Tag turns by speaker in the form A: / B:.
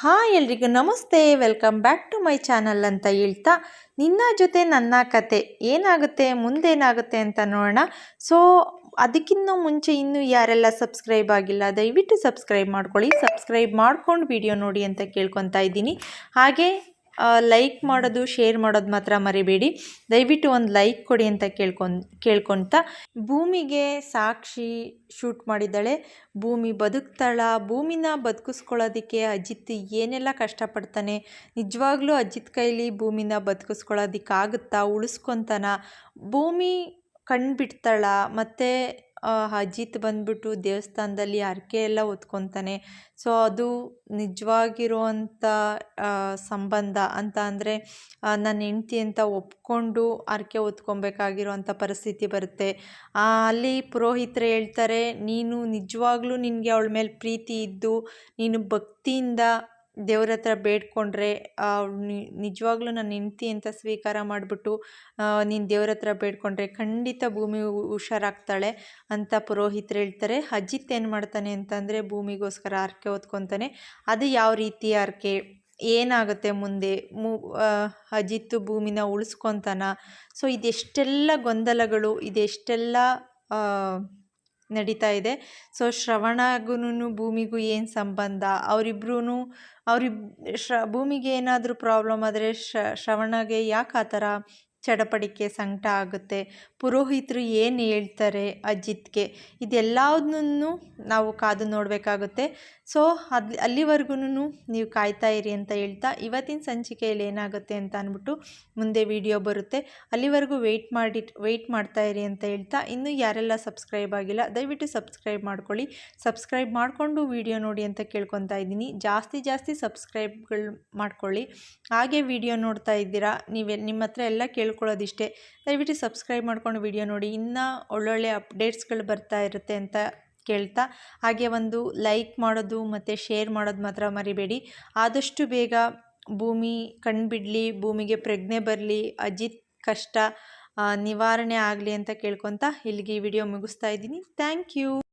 A: Hi ಎಲ್ರಿಗೂ ನಮಸ್ತೆ. Welcome back to my channel ಅಂತ ಹೇಳ್ತಾ ನಿನ್ನ ಜೊತೆ ನನ್ನ ಕತೆ ಏನಾಗುತ್ತೆ, ಮುಂದೇನಾಗುತ್ತೆ ಅಂತ ನೋಡೋಣ. ಸೊ ಅದಕ್ಕಿಂತ ಮುಂಚೆ ಇನ್ನೂ ಯಾರೆಲ್ಲ ಸಬ್ಸ್ಕ್ರೈಬ್ ಆಗಿಲ್ಲ, ದಯವಿಟ್ಟು ಸಬ್ಸ್ಕ್ರೈಬ್ ಮಾಡ್ಕೊಳ್ಳಿ. ಸಬ್ಸ್ಕ್ರೈಬ್ ಮಾಡ್ಕೊಂಡು ವಿಡಿಯೋ ನೋಡಿ ಅಂತ ಕೇಳ್ಕೊತಾ ಇದ್ದೀನಿ. ಹಾಗೆ ಲೈಕ್ ಮಾಡೋದು ಶೇರ್ ಮಾಡೋದು ಮಾತ್ರ ಮರಿಬೇಡಿ. ದಯವಿಟ್ಟು ಒಂದು ಲೈಕ್ ಕೊಡಿ ಅಂತ ಕೇಳ್ಕೊಂಡು, ಕೇಳ್ಕೊತಾ. ಭೂಮಿಗೆ ಸಾಕ್ಷಿ ಶೂಟ್ ಮಾಡಿದ್ದಾಳೆ. ಭೂಮಿ ಬದುಕ್ತಾಳ. ಭೂಮಿನ ಬದುಕಿಸ್ಕೊಳ್ಳೋದಕ್ಕೆ ಅಜಿತ್ ಏನೆಲ್ಲ ಕಷ್ಟಪಡ್ತಾನೆ? ನಿಜವಾಗ್ಲೂ ಅಜಿತ್ ಕೈಲಿ ಭೂಮಿನ ಬದುಕಿಸ್ಕೊಳ್ಳೋದಕ್ಕಾಗುತ್ತಾ? ಉಳಿಸ್ಕೊತಾನ. ಭೂಮಿ ಕಣ್ಬಿಡ್ತಾಳ. ಮತ್ತು ಅಜಿತ್ ಬಂದ್ಬಿಟ್ಟು ದೇವಸ್ಥಾನದಲ್ಲಿ ಹರಕೆ ಎಲ್ಲ ಹೊತ್ಕೊತಾನೆ. ಸೊ ಅದು ನಿಜವಾಗಿರುವಂಥ ಸಂಬಂಧ ಅಂತ ಅಂದರೆ ನನ್ನ ಹೆಂಡ್ತಿ ಅಂತ ಒಪ್ಕೊಂಡು ಹರಕೆ ಹೊತ್ಕೊಬೇಕಾಗಿರುವಂಥ ಪರಿಸ್ಥಿತಿ ಬರುತ್ತೆ. ಅಲ್ಲಿ ಪುರೋಹಿತರು ಹೇಳ್ತಾರೆ, ನೀನು ನಿಜವಾಗ್ಲೂ ನಿನಗೆ ಅವಳ ಮೇಲೆ ಪ್ರೀತಿ ಇದ್ದು, ನೀನು ಭಕ್ತಿಯಿಂದ ದೇವ್ರ ಹತ್ರ ಬೇಡ್ಕೊಂಡ್ರೆ ನಿಜವಾಗ್ಲೂ ನನ್ನ ಹೆಂಡ್ತಿ ಅಂತ ಸ್ವೀಕಾರ ಮಾಡಿಬಿಟ್ಟು ನೀನು ದೇವ್ರ ಹತ್ರ ಬೇಡ್ಕೊಂಡ್ರೆ ಖಂಡಿತ ಭೂಮಿ ಹುಷಾರಾಗ್ತಾಳೆ ಅಂತ ಪುರೋಹಿತರು ಹೇಳ್ತಾರೆ. ಅಜಿತ್ ಏನು ಮಾಡ್ತಾನೆ ಅಂತಂದರೆ ಭೂಮಿಗೋಸ್ಕರ ಹರಕೆ ಹೊತ್ಕೊತಾನೆ. ಅದು ಯಾವ ರೀತಿ ಹರಕೆ? ಏನಾಗುತ್ತೆ ಮುಂದೆ? ಮು ಅಜಿತ್ ಭೂಮಿನ ಉಳಿಸ್ಕೊತಾನ? ಸೊ, ಇದೆಷ್ಟೆಲ್ಲ ಗೊಂದಲಗಳು, ಇದೆಷ್ಟೆಲ್ಲ ನಡೀತಾ ಇದೆ. ಸೊ ಶ್ರವಣಗೂನು ಭೂಮಿಗೂ ಏನು ಸಂಬಂಧ? ಅವರಿಬ್ರೂ ಅವ್ರಿಬ್, ಶ್ರ, ಭೂಮಿಗೆ ಏನಾದರೂ ಪ್ರಾಬ್ಲಮ್ ಆದರೆ ಶ್ರವಣಗೆ ಯಾಕೆ ಆ ಥರ ಚಡಪಡಿಕೆ ಸಂಕಟ ಆಗುತ್ತೆ. ಪುರೋಹಿತರು ಏನು ಹೇಳ್ತಾರೆ ಅಜಿತ್ಗೆ? ಇದೆಲ್ಲದನ್ನೂ ನಾವು ಕಾದು ನೋಡಬೇಕಾಗುತ್ತೆ. ಸೊ, ಅದು ಅಲ್ಲಿವರೆಗೂ ನೀವು ಕಾಯ್ತಾ ಇರಿ ಅಂತ ಹೇಳ್ತಾ ಇವತ್ತಿನ ಸಂಚಿಕೆಯಲ್ಲಿ ಏನಾಗುತ್ತೆ ಅಂತ ಅಂದ್ಬಿಟ್ಟು ಮುಂದೆ ವಿಡಿಯೋ ಬರುತ್ತೆ. ಅಲ್ಲಿವರೆಗೂ ವೆಯ್ಟ್ ಮಾಡಿ ವೆಯ್ಟ್ ಮಾಡ್ತಾ ಇರಿ ಅಂತ ಹೇಳ್ತಾ ಇನ್ನೂ ಯಾರೆಲ್ಲ ಸಬ್ಸ್ಕ್ರೈಬ್ ಆಗಿಲ್ಲ, ದಯವಿಟ್ಟು ಸಬ್ಸ್ಕ್ರೈಬ್ ಮಾಡ್ಕೊಳ್ಳಿ. ಸಬ್ಸ್ಕ್ರೈಬ್ ಮಾಡಿಕೊಂಡು ವಿಡಿಯೋ ನೋಡಿ ಅಂತ ಕೇಳ್ಕೊತಾ ಇದ್ದೀನಿ. ಜಾಸ್ತಿ ಜಾಸ್ತಿ ಸಬ್ಸ್ಕ್ರೈಬ್ಗಳು ಮಾಡ್ಕೊಳ್ಳಿ. ಹಾಗೆ ವಿಡಿಯೋ ನೋಡ್ತಾ ಇದ್ದೀರಾ, ನೀವೆ ನಿಮ್ಮ ಹತ್ರ ಎಲ್ಲ ಕೇಳ್ಕೊಳ್ಳೋದಿಷ್ಟೇ. ದಯವಿಟ್ಟು ಸಬ್ಸ್ಕ್ರೈಬ್ ಮಾಡ್ಕೊಂಡು ವಿಡಿಯೋ ನೋಡಿ. ಇನ್ನೂ ಒಳ್ಳೊಳ್ಳೆ ಅಪ್ಡೇಟ್ಸ್ಗಳು ಬರ್ತಾ ಇರುತ್ತೆ ಅಂತ ಕೇಳ್ತಾ. ಹಾಗೆ ಒಂದು ಲೈಕ್ ಮಾಡೋದು ಮತ್ತು ಶೇರ್ ಮಾಡೋದು ಮಾತ್ರ ಮರಿಬೇಡಿ. ಆದಷ್ಟು ಬೇಗ ಭೂಮಿ ಕಣ್ಬಿಡಲಿ, ಭೂಮಿಗೆ ಪ್ರಜ್ಞೆ ಬರಲಿ, ಅಜಿತ್ ಕಷ್ಟ ನಿವಾರಣೆ ಆಗಲಿ ಅಂತ ಕೇಳ್ಕೊತಾ ಇಲ್ಲಿಗೆ ಈ ವಿಡಿಯೋ ಮುಗಿಸ್ತಾ ಇದ್ದೀನಿ. Thank you.